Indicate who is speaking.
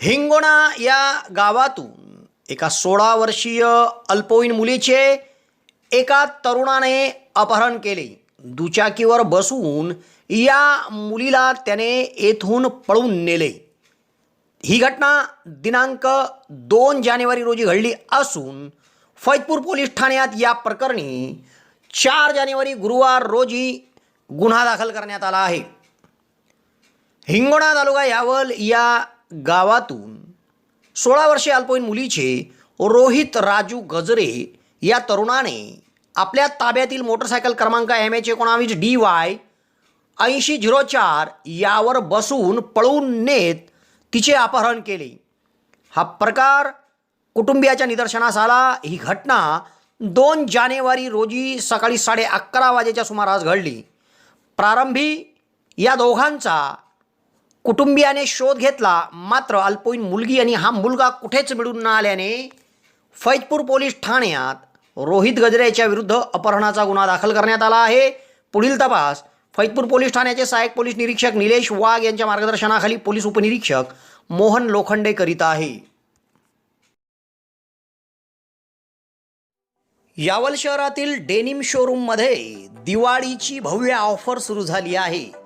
Speaker 1: हिंगोणा या गावातून एका सोळा वर्षीय अल्पवयीन मुलीचे एका तरुणाने अपहरण केले. दुचाकीवर बसून या मुलीला त्याने येथून पळून नेले. ही घटना दिनांक दोन जानेवारी रोजी घडली असून फैजपूर पोलीस ठाण्यात या प्रकरणी चार जानेवारी गुरुवार रोजी गुन्हा दाखल करण्यात आला आहे. हिंगोणा तालुका यावल या गावातून सोळा वर्षे अल्पवयीन मुलीचे रोहित राजू गजरे या तरुणाने आपल्या ताब्यातील मोटरसायकल क्रमांक एम एच एकोणावीस डी वाय ऐंशी झिरो चार यावर बसून पळवून नेत तिचे अपहरण केले. हा प्रकार कुटुंबियाच्या निदर्शनास आला. ही घटना दोन जानेवारी रोजी सकाळी साडे अकरा वाजेच्या सुमारास घडली. प्रारंभी या दोघांचा कुटुंबियाने शोध घेतला मात्र अल्पवयीन मुलगी आणि हा मुलगा कुठेच मिळून न आल्याने फैजपूर पोलीस ठाण्यात रोहित गजरेच्या विरुद्ध अपहरणाचा गुन्हा दाखल करण्यात आला आहे. पुढील तपास फैजपूर पोलीस ठाण्याचे सहाय्यक पोलीस निरीक्षक निलेश वाघ यांच्या मार्गदर्शनाखाली पोलीस उपनिरीक्षक मोहन लोखंडे करीत आहे. यावल शहरातील डेनिम शोरूममध्ये दिवाळीची भव्य ऑफर सुरू झाली आहे.